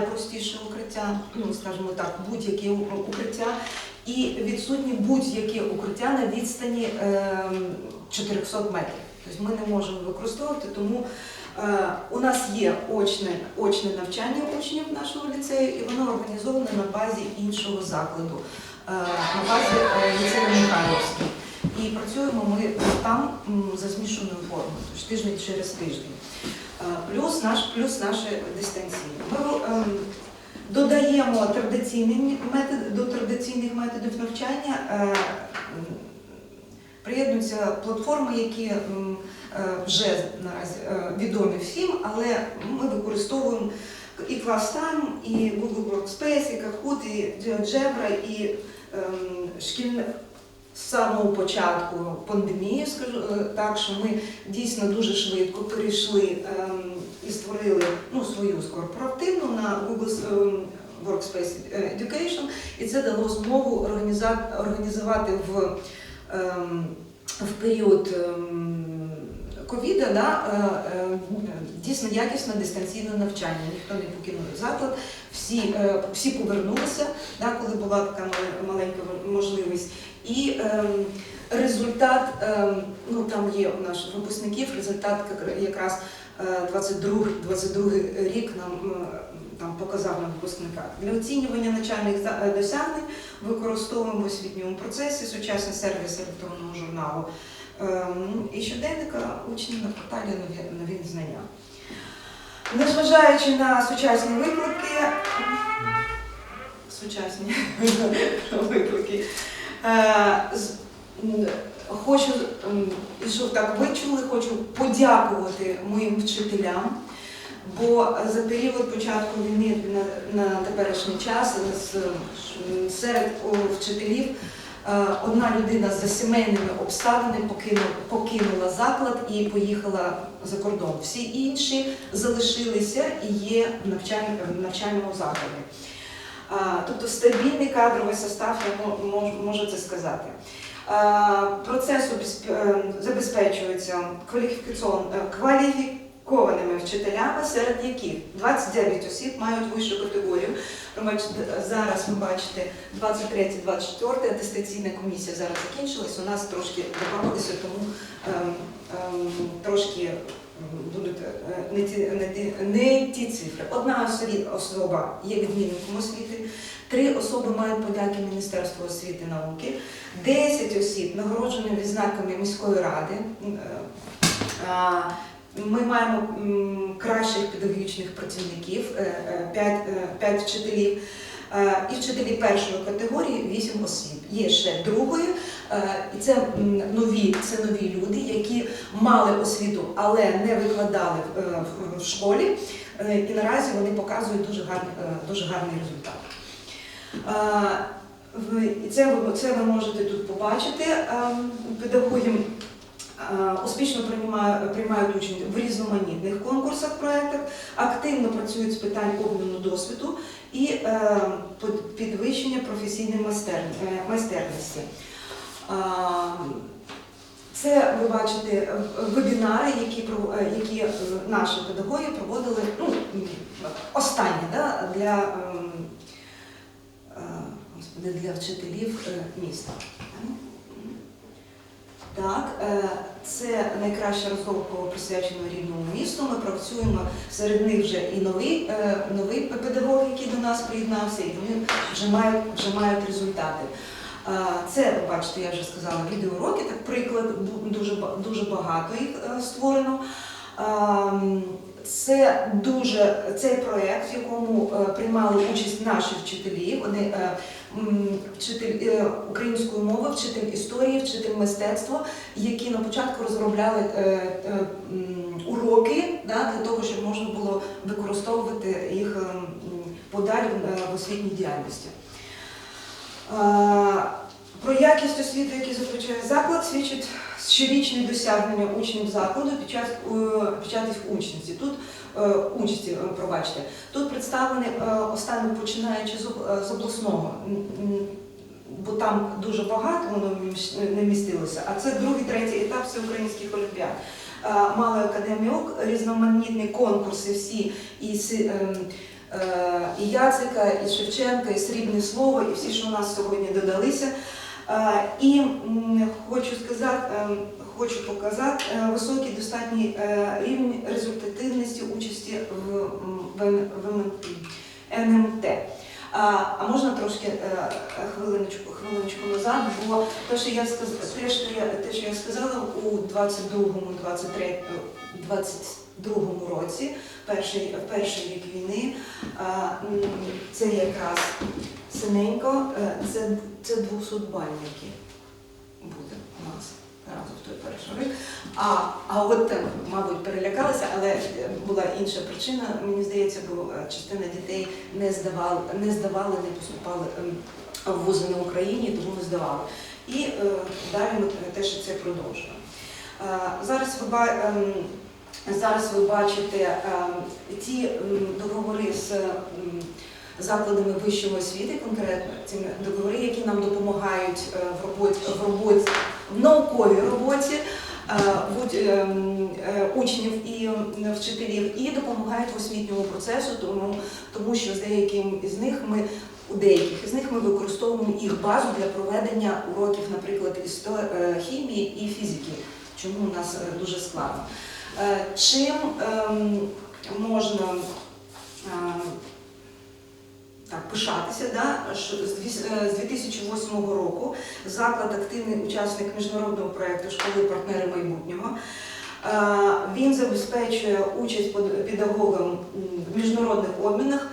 Простіше укриття, ну скажімо так, будь-яке укриття, і відсутні будь-яке укриття на відстані ем, 400 метрів. Тобто ми не можемо використовувати, тому е, у нас є очне, очне навчання учнів нашого ліцею, і воно організоване на базі іншого закладу, е, на базі е, ліцею Михайловський. І працюємо ми там за змішаною формою, тобто тиждень через тиждень. Е, Плюс наш плюс наше дистанційне. Ми ем, додаємо традиційні методи до традиційних методів навчання. е, Приєднуються платформи, які е, вже наразі відомі всім, але ми використовуємо і ClassTime, і Google Workspace, і Kahoot, і GeoGebra, і ем, шкільне самого початку пандемії, скажу е, так, що ми дійсно дуже швидко перейшли ем, і створили ну, свою корпоративну на Google ем, Workspace Education, і це дало змогу організувати в, ем, в період ковіда да, е, е, дійсно якісне дистанційне навчання. Ніхто не покинув заклад, всі, е, всі повернулися, да, коли була така маленька можливість. І ем, результат, ем, ну там є у наших випускників, результат якраз е, 22, 22 рік нам там показав на випускниках. Для оцінювання навчальних е, досягнень використовуємо в освітньому процесі сучасний сервіс електронного журналу і щоденника учнів на нові, нові знання. Незважаючи на сучасні виклики, сучасні виклики, е, хочу, щоб так ви чули, хочу подякувати моїм вчителям. Бо за період початку війни на, на теперішній час серед вчителів одна людина за сімейними обставинами покинула, заклад і поїхала за кордон. Всі інші залишилися і є в навчальному, закладі. Тобто стабільний кадровий состав, я можу це сказати. Процес е, забезпечується кваліфікаціон- е, кваліфікованими вчителями, серед яких 29 осіб мають вищу категорію. Зараз ви бачите 23-24 атестаційна комісія зараз закінчилась. У нас трошки добавилося, тому ем, ем, трошки будуть е, не ті, не, ті, не ті цифри. Одна особа є відмінником освіти, три особи мають подяки Міністерства освіти і науки, 10 осіб нагороджені відзнаками міської ради. Е, а, Ми маємо кращих педагогічних працівників, 5, вчителів. Е, І вчителі першої категорії 8 осіб. Є ще другої, е, і це нові, це нові люди, які мали освіту, але не викладали е, в- школі. Е, І наразі вони показують дуже гарний, е, дуже гарний результат. Е, це це ви можете тут побачити. Ем, Педагоги е, успішно приймають, участь в різноманітних конкурсах, проєктах, активно працюють з питань обміну досвіду і е, підвищення професійної е, майстерності. Е, Це ви бачите е, вебінари, які е, які е, наші педагоги проводили ну, останні да, для, ем, е, для вчителів е, міста. Так, е, це найкраща розробка присвячена рідному місту. Ми працюємо серед них вже і новий, е, новий педагог, який до нас приєднався, і вони вже мають, вже мають результати. Е, Це, ви бачите, я вже сказала, відеоуроки, так приклад, дуже, дуже багато їх створено. Ем, Це дуже цей проєкт, в якому приймали участь наші вчителі. Вони вчитель е, української мови, вчитель історії, вчитель мистецтва, які на початку розробляли е, е, уроки для того, щоб можна було використовувати їх е, подалі в освітній діяльності. Про якість освіти, яку заключає заклад, свідчить щорічне досягнення учнів закладу під час, під час участі. Тут участі, е, пробачте, тут представлені е, починаючи з, об- е, з обласного, бо там дуже багато воно не містилося. А це другий, третій етап всеукраїнських олімпіад. Е, Малої академії ОК, різноманітні конкурси всі і си- ем, е, і Яцика, і Шевченка, і Срібне Слово, і всі, що у нас сьогодні додалися. Е, І хочу сказати, е, хочу показати е, високий достатній е, рівень результативності участі в, НМТ. А, можна трошки е, хвилиночку, хвилиночку назад, бо те, що я сказала, те, що я, те, що я сказала у 22-му, 23, 22-му році, перший, перший рік війни, це якраз синенько, це, це 200-бальники буде разом в той перший. А, а от, е, мабуть, перелякалися, але е, була інша причина, мені здається, бо е, частина дітей не здавали, не здавали, не поступали ем, в вузи на Україні, тому не здавали. І е, далі ми теж це продовжуємо. Е, зараз ви ем, Зараз ви бачите ем, ті договори з закладами вищої освіти, конкретно ці договори, які нам допомагають е, в роботі в роботі в науковій роботі е, ем, е, учнів і вчителів, і допомагають в освітньому процесу, тому, тому що з деяким із них ми у деяких із них ми використовуємо їх базу для проведення уроків, наприклад, хімії і фізики, чому у нас е, дуже складно. Е, Чим ем, можна е, пишатися, да? що з дві- е, з 2008 року заклад активний учасник міжнародного проєкту Школи партнери майбутнього. Е, Він забезпечує участь педагогам в міжнародних обмінах,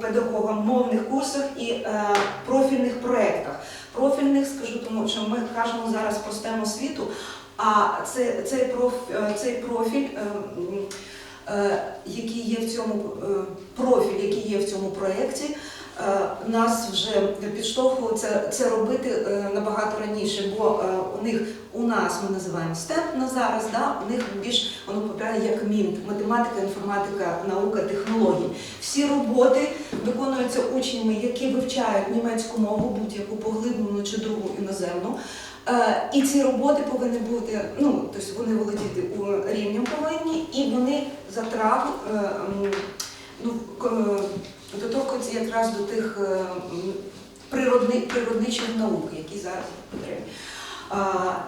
педагогам мовних курсах і е, профільних проєктах. Профільних скажу, тому що ми кажемо зараз про STEM освіту, а це, цей, проф, е, цей профіль, е, який є в цьому е, профіль, який є в цьому проєкті, нас вже підштовхувало це, це робити е, набагато раніше, бо е, у них у нас ми називаємо STEP на зараз, да, у них більш воно попадає як МІНТ, математика, інформатика, наука, технології. Всі роботи виконуються учнями, які вивчають німецьку мову, будь-яку поглиблену чи другу іноземну. Е, І ці роботи повинні бути, ну, тобто вони володіти рівнем повинні, і вони затрагу, е, ну, е, якраз до тих е, природни, природничих наук, які зараз потрібні.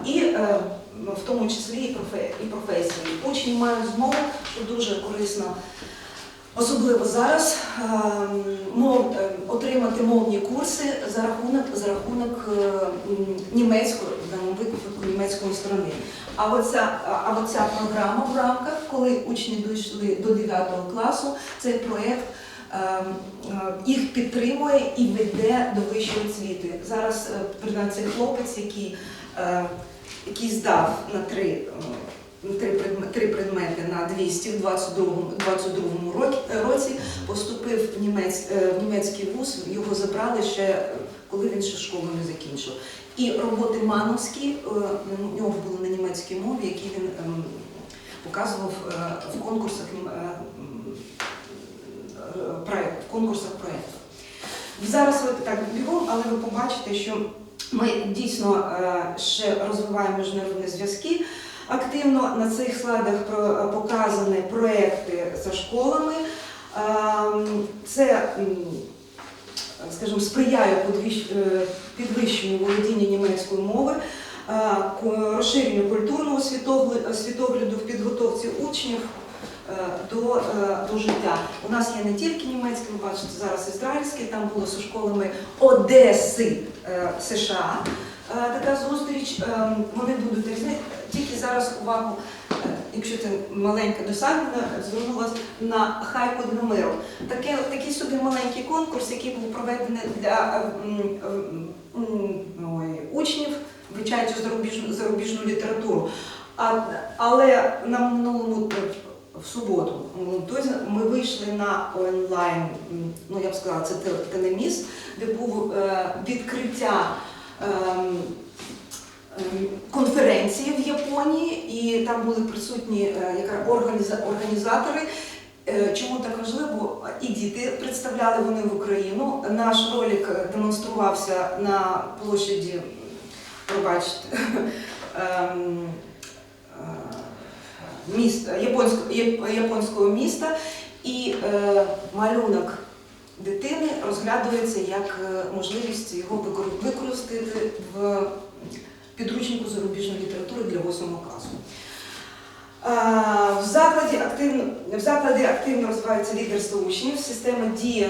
І е, в тому числі і профе- і професії. Учні мають змогу, що дуже корисно Особливо зараз мов, е, отримати мовні курси за рахунок за рахунок німецької випадку німецької сторони. А оця, а оця програма в рамках, коли учні дійшли до 9 класу, цей проєкт їх підтримує і веде до вищої освіти. Зараз е, принаймні, цей хлопець, який, е, який здав на три. е, Три предмети, на 200 в 22 22 році, поступив в, німець, е, в німецький вуз, його забрали ще е, коли він ще школу не закінчив. І роботи Мановські е, у нього були на німецькій мові, які він ем, показував е, в конкурсах е, м, е, проект- в конкурсах проєктів. Зараз ви так бігом, але ви побачите, що ми дійсно е, ще розвиваємо міжнародні зв'язки. Активно на цих слайдах показані проекти за школами. Ем, Це, скажімо, сприяє е, підвищенню володіння німецької мови, е, розширенню культурного світогляду в підготовці учнів е, до, е, до життя. У нас є не тільки німецькі, ви бачите, зараз ізраїльські, там було зі школами Одеси е, США. Е, Така зустріч, е, вони будуть різні. Тільки зараз увагу, е, якщо це маленьке досягнення, звернулася на хайку для миру. Таке, такий собі маленький конкурс, який був проведений для е, е, ой, учнів, вивчаючи зарубіжну, зарубіжну літературу. А, але на минулому е, в суботу ми вийшли на онлайн, ну я б сказала, це те- телеміс, де був е, відкриття. ем, ем, Конференції в Японії, і там були присутні е, організатори. Е, Чому так важливо? І діти представляли вони в Україну. Наш ролик демонструвався на площаді, пробачте, ем, міста, японського, японського міста. і е, малюнок дитини розглядується як е, можливість його використати в підручнику зарубіжної літератури для 8 класу. В закладі активно, в закладі активно розвивається лідерство учнів, система діє,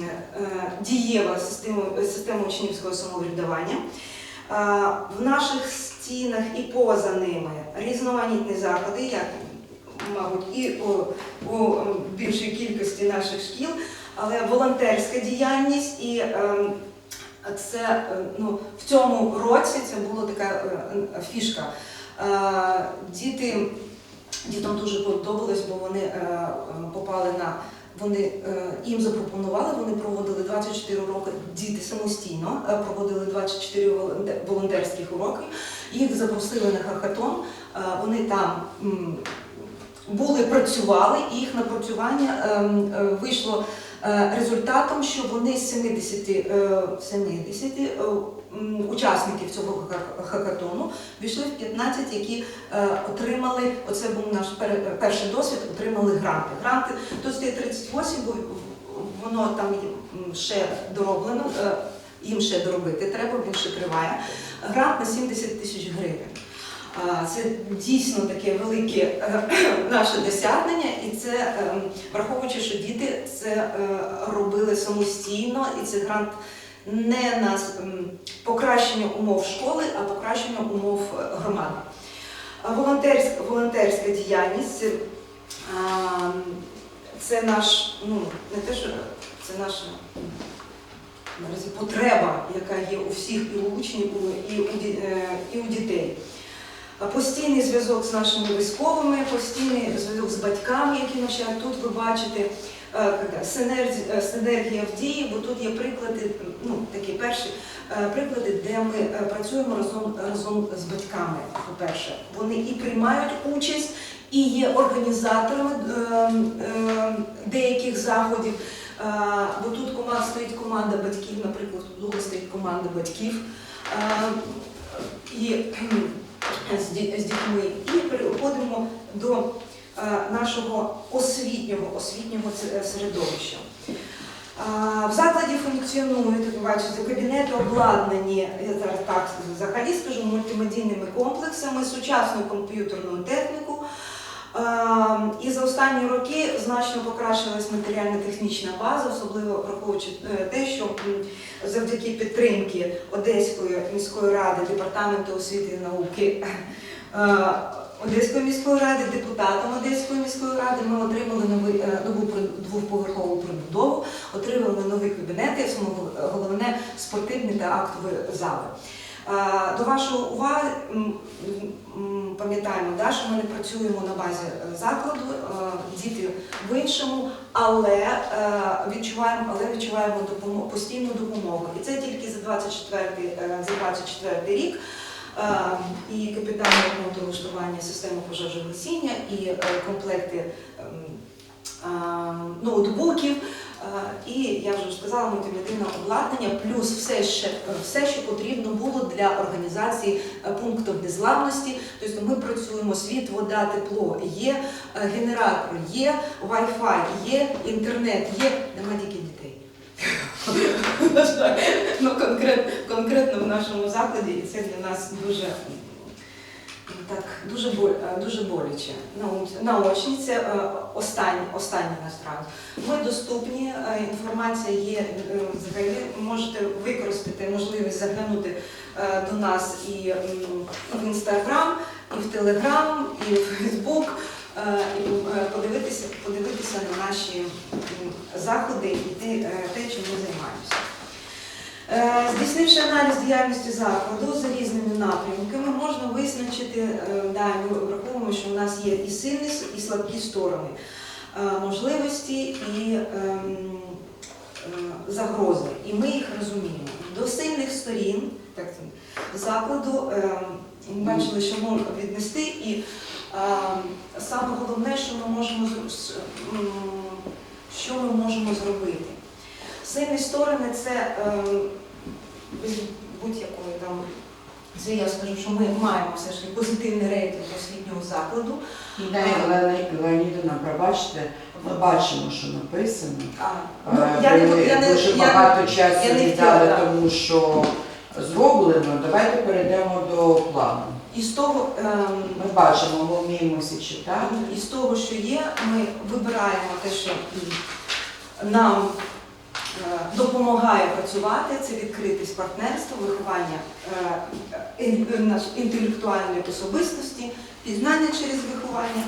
е, дієва система, система учнівського самоврядування. В наших стінах і поза ними різноманітні заходи, як, мабуть, і у, у більшій кількості наших шкіл, але волонтерська діяльність і ем, це е, ну, в цьому році це була така е, фішка. Е, Діти, дітям дуже подобалось, бо вони попали на. Вони е, їм запропонували, вони проводили 24 роки діти самостійно, е, проводили 24 волонтерських уроки. Їх запросили на хакатон. е, Вони там були, працювали, і їх напрацювання ем, вийшло результатом, що вони з 70, е, 70 е, м, учасників цього хакатону війшли в 15, які е, отримали, оце був наш перший досвід, отримали гранти. Гранти тут стоїть 38, бо воно там ще дороблено, е, їм ще доробити треба, він ще триває. Грант на 70 тисяч гривень. Це дійсно таке велике е, наше досягнення, і це е, враховуючи, що діти це робили самостійно, і це грант не на покращення умов школи, а покращення умов е, громади. Волонтерська, волонтерська діяльність це, наш, ну не те, що це наша наразі потреба, яка є у всіх і у учнів, і у, е, і у дітей. Постійний зв'язок з нашими військовими, постійний зв'язок з батьками, які навчають. Тут ви бачите е, синергія, е, в дії, бо тут є приклади, ну такі перші е, приклади, де ми е, працюємо разом разом з батьками. По-перше, вони і приймають участь, і є організаторами е, е, деяких заходів. Е, Бо тут команда стоїть команда батьків, наприклад, тут стоїть команда батьків. Е, І з ді- з дітьми і переходимо до е, нашого освітнього освітнього середовища. В закладі функціонують, ви бачите, кабінети обладнані, я зараз так взагалі скажу, мультимедійними комплексами, сучасну комп'ютерну техніку. І за останні роки значно покращилась матеріально-технічна база, особливо враховуючи е, те, що завдяки підтримки Одеської міської ради, департаменту освіти і науки. Одеської міської ради, депутатом Одеської міської ради ми отримали е, нову при- двоповерхову прибудову, отримали нові кабінети, саме головне спортивні та актові зали. Е, До вашої уваги пам'ятаємо, да, що ми не працюємо на базі е, закладу, діти в іншому, але відчуваємо, але відчуваємо допомогу, постійну допомогу. І це тільки за 24, е, за 24 рік. Е, І капітальне ремонт влаштування системи пожежогасіння, і е, комплекти ем, е, ноутбуків. І я вже сказала, мультимедійне обладнання, плюс все, ще, все, що потрібно було для організації пунктів незламності. Тобто ми працюємо світ, вода, тепло, є генератор, є Wi-Fi, є інтернет, є нема тільки дітей. Ну, конкретно, конкретно в нашому закладі, і це для нас дуже. Так, дуже боль, е, дуже боляче. Наочні це останнє, останнє насправді. Ми доступні, е, інформація є е, взагалі. Можете використати можливість заглянути до нас і в інстаграм, і в телеграм, і в Фейсбук, і подивитися, подивитися на наші заходи і те, чим ми займаємося. Е, Здійснивши аналіз діяльності закладу за різними напрямками, можна визначити, е, да, ми враховуємо, що у нас є і сильні, і слабкі сторони, е, можливості і ем, загрози. І ми їх розуміємо. До сильних сторін так, закладу ем, ми бачили, що можна віднести, і ем, саме головне, що ми можемо що ми можемо зробити. Сильні сторони це ем, без будь-якої там Це я скажу, що ми маємо все ж таки позитивний рейтинг освітнього закладу. Ірина Леонідовна, пробачте, ми бачимо, що написано. А, ну, Е, я не, ви я не, дуже я, багато часу я не віддали хотіла, тому, що зроблено. Давайте перейдемо до плану. із того, ем, Ми бачимо, ми вміємо всі читати. із того, що є, ми вибираємо те, що м, нам допомагає працювати, це відкритість партнерство, виховання е, наш- інтелектуальної особистості, пізнання через виховання.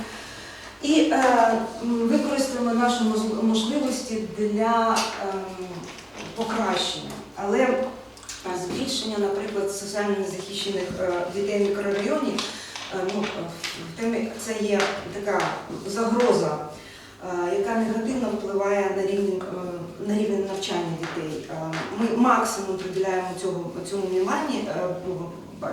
І е, використаємо наші можливості для ем, покращення. Але е, збільшення, наприклад, соціально незахищених е, дітей в мікрорайоні, е, ну, е, це є така загроза, е, яка негативно впливає на рівень, е, на рівень навчання дітей. Е, Ми максимум приділяємо цього, цьому внимання, е,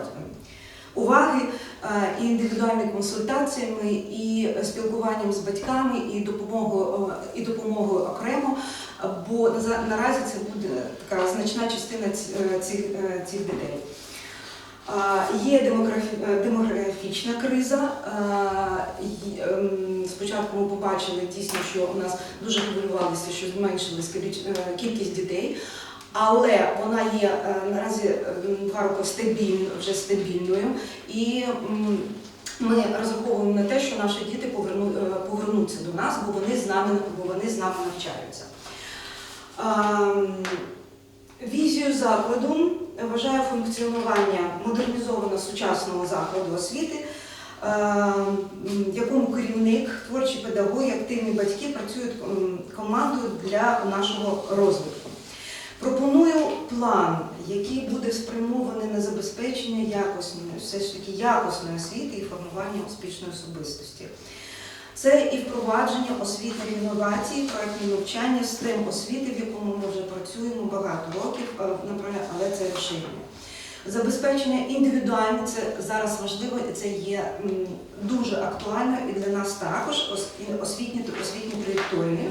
уваги е, індивідуальними консультаціями, і спілкуванням з батьками, і допомогою, е, і допомогою окремо, е, бо наразі це буде така значна частина е, цих, е, цих дітей. Є е, демографічна криза. Спочатку ми побачили дійсно, що у нас дуже хвилювалися, що зменшилась е, кількість дітей, але вона є е, наразі е, стабільно, вже стабільною. І ми розраховуємо на те, що наші діти повернуться до нас, бо вони з нами, бо вони з нами навчаються. Візію закладу вважає функціонування модернізованого сучасного закладу освіти, в якому керівник, творчі педагоги, активні батьки працюють командою для нашого розвитку. Пропоную план, який буде спрямований на забезпечення якісної, все ж таки якісної освіти і формування успішної особистості. Це і впровадження освітних інновацій, проектне навчання, STEM освіти, в якому ми вже працюємо багато років, е, але це розширення. Забезпечення індивідуальне це зараз важливо, і це є дуже актуально і для нас також освітні освітні траєкторії.